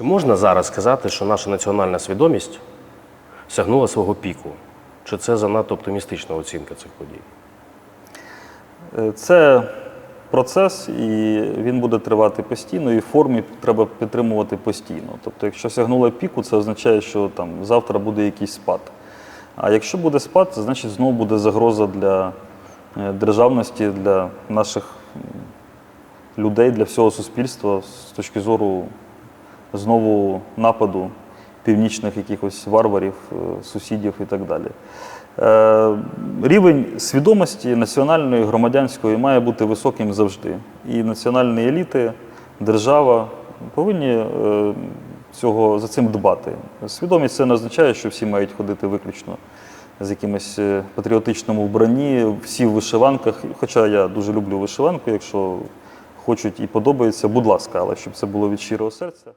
Чи можна зараз сказати, що наша національна свідомість сягнула свого піку? Чи це занадто оптимістична оцінка цих подій? Е, Це процес, і він буде тривати постійно, і формі треба підтримувати постійно. Тобто, якщо сягнуло піку, це означає, що там завтра буде якийсь спад. А якщо буде спад, це значить знову буде загроза для е, державності, для наших людей, для всього суспільства з точки зору знову нападу північних якихось варварів, е, сусідів і так далі. Е, Рівень свідомості національної громадянської має бути високим завжди. І національні еліти, держава повинні е, цього, за цим дбати. Свідомість це не означає, що всі мають ходити виключно з якимось патріотичному вбранні, всі в вишиванках. Хоча я дуже люблю вишиванку, якщо хочуть і подобається, будь ласка, але щоб це було від щирого серця.